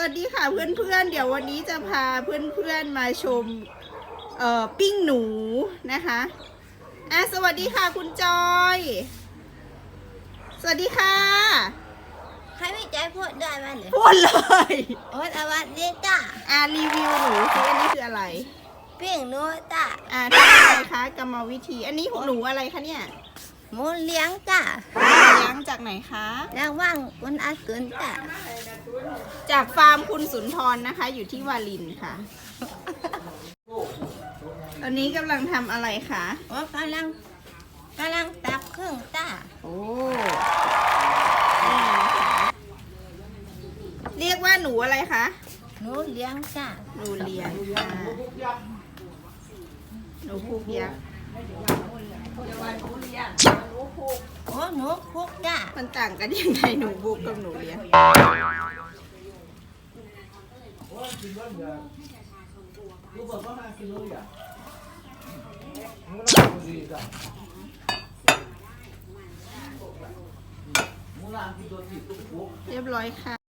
วัสดีค่ะเพื่อนๆ เดี๋ยววันนี้จะพาเพื่อนๆมาชมเอ่อปิ้งหนูนะคะอะสวัสดีค่ะคุณจอย สวัสดีค่ะใครไม่ใจพูดได้ไหมเนี่ยพูดเลยโอ้สวัสดีจ้าอะรีวิวหนูซิอันนี้คืออะไร ปิ้งหนูจ้าอะทำอะไรคะกรรมวิธี อันนี้หนูอะไรคะเนี่ยหมูเลี้ยงจ้าเลี้ยง จากไหนคะแล้วว่างคุณอาตุนจ้าจากฟาร์มคุณสุนทรนะคะ อยู่ที่วาลินค่ะ ตอนนี้กำลังทำอะไรคะ โอ้กำลังกำลังตักเครื่องจ้าโอ้นี่นะคะเรียกว่าหนูอะไรคะ หนูเลี้ยงจ้าหนูเลี้ยงค่ะหนูพุกยักษ์โอ้หนูคุ กจ้ามันต่างกันยังไงหนูบุกกับหนูเลี้ยงเรียบร้อยค่ะ